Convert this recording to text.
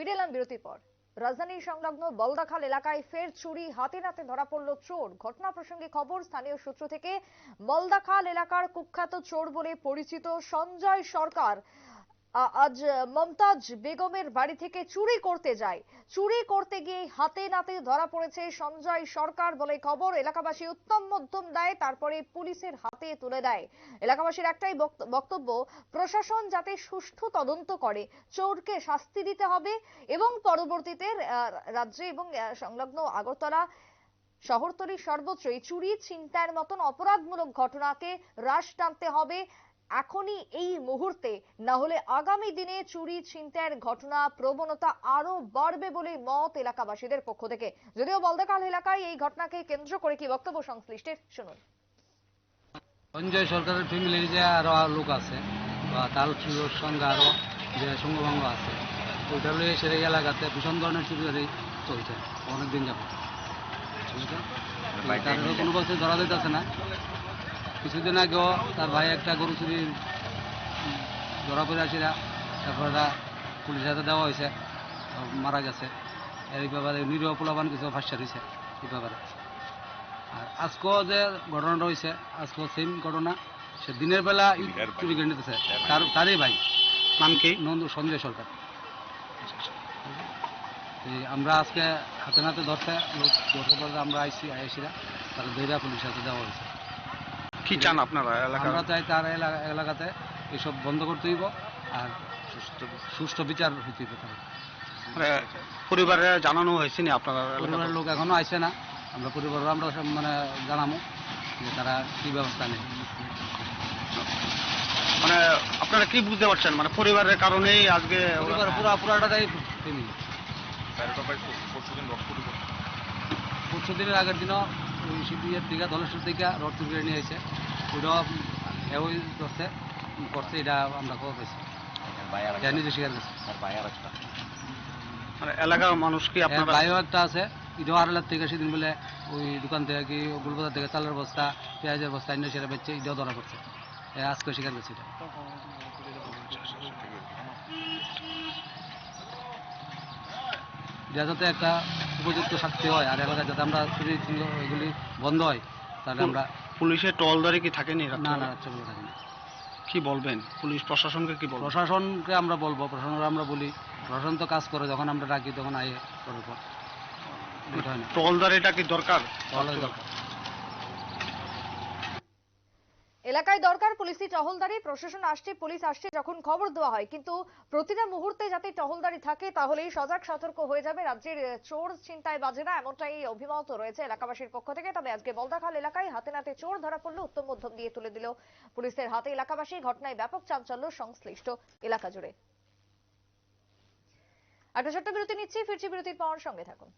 ফিরে এলাম বিরতির পর। রাজধানী সংলগ্ন বলদাখাল এলাকায় ফের চুরি হাতে নাতে ধরা পড়ল চোর। ঘটনা প্রসঙ্গে খবর স্থানীয় সূত্র থেকে, বলদাখাল এলাকার কুখ্যাত চোর বলে পরিচিত সঞ্জয় সরকার আজ মমতাজ বেগমের বাড়ি থেকে চুরি করতে যায়। চুরি করতে গিয়ে হাতে নাতে ধরা পড়েছে সঞ্জয় সরকার বলে খবর। এলাকাবাসী উত্তম মধ্যম দেয় তারপরে পুলিশের হাতে তুলে দেয়। এলাকাবাসীর একটাই বক্তব্য, প্রশাসন যাতে সুষ্ঠু তদন্ত করে, চোরকে শাস্তি দিতে হবে এবং পরবর্তীতে রাজ্যে এবং সংলগ্ন আগরতলা শহরতলি সর্বত্রই চুরি, ছিনতাইয়ের মতন অপরাধমূলক ঘটনাকে হ্রাস টানতে হবে। এখনই এই মুহূর্তে না হলে আগামী দিনে চুরি ছিনতাইয়ের ঘটনা প্রবণতা আরও বাড়বে বলে মত এলাকাবাসীদের পক্ষ থেকে। যদিও বলদাকাল এলাকায় এই ঘটনাকে কেন্দ্র করে কি বক্তব্য সংশ্লিষ্টের শুনুন। সঞ্জয় সরকারের ফ্যামিলির যে আরও লোক আছে বা তার চুরির সঙ্গে আরও যে সঙ্গভঙ্গ আছে ওইটা লইয়ে সে এই এলাকাতে ভীষণ ধরনের চুরি চলছে অনেকদিন যাব তার কোনো বছর ধরা দিতেছে না। কিছুদিন আগেও তার ভাই একটা গরু চুরি ধরা পড়ে আসিরা তারপর এটা পুলিশ হাতে দেওয়া হয়েছে মারা গেছে। এই ব্যাপারে নিরীহ পোলাবান কিছু ফাঁসা দিয়েছে এই ব্যাপারে। আর আজকেও যে ঘটনাটা হয়েছে আজকেও সেম ঘটনা। সে দিনের বেলা চুরি করে নিতেছে তার তারই ভাই। নাম কি? নন্দু সঞ্জয় সরকার। এই আমরা আজকে হাতে নাতে ধরতে লোক ধরতে আমরা আইসি আইসিরা তারা দৈরা পুলিশ হাতে দেওয়া হয়েছে। কি চান আপনারা এলাকার? আমরা চাই তার এলা- এলাকাতে এসব বন্ধ করতে হইব আর সুষ্ঠু বিচার হইতে হইবে তার। মানে পরিবারে জানানো হয়েছে নি আপনারা পরিবারের লোক এখনও আইসে না। আমরা পরিবারের আমরা সব মানে জানাব যে তারা কি ব্যবস্থা নেয়। মানে আপনারা কি বুঝতে পারছেন? মানে পরিবারের কারণেই আজকে ওরা- পরিবার পুরা পুরাটাই ফ্যামিলি পরশু দিনের আগের দিনও ওই সিপিএর দিকে ধলেশ্বর দিকে রড চুরি করে নিয়ে এসে ওইটাও ওই করছে করছে এটা আমরা খবর পেয়েছি নিজে স্বীকার করছে মানে এলাকার মানুষ কি এর আপনারা একটা আছে এটাও আড়ালের থেকে সেদিন বলে ওই দোকান থেকে কি গুলবাজার থেকে চালের বস্তা পেঁয়াজের বস্তা এনে সেটা বেচছে ধরা পড়ছে। আজকে স্বীকার করছে এটা। এটা যাতে একটা উপযুক্ত শাস্তি হয় আর এলাকায় যাতে আমরা চুরি এগুলি বন্ধ হয় তাহলে আমরা পুলিশের টলদারি কি থাকেনি রাত্রে? না না চলে থাকে না। কি বলবেন? পুলিশ প্রশাসনকে কি বলবেন? প্রশাসনকে আমরা বলব প্রশাসনকে আমরা বলি। প্রশাসন তো কাজ করে যখন আমরা ডাকি তখন আয়ে করার পর। টলদারিটা কি দরকার? দরকার। এলাকায় দরকার পুলিশি টহলদারি, প্রশাসন আসছে, পুলিশ আসছে যখন খবর দেওয়া হয়। কিন্তু প্রতিটা মুহূর্তে যাতে টহলদারি থাকে, তাহলেই সজাগ সতর্ক হয়ে যাবে রাজ্যের চোর চিন্তায় বাজে না এমনটাই অভিমত রয়েছে এলাকাবাসীর পক্ষ থেকে। তবে আজকে বলদাখাল এলাকায় হাতে নাতে চোর ধরা পড়ল, উত্তম মধ্যম দিয়ে তুলে দিল পুলিশের হাতে এলাকাবাসী। ঘটনায় ব্যাপক চাঞ্চল্য সংশ্লিষ্ট এলাকা জুড়ে। একটা ছোট্ট বিরতি নিচ্ছি, ফিরছি বিরতির পর সঙ্গে থাকুন।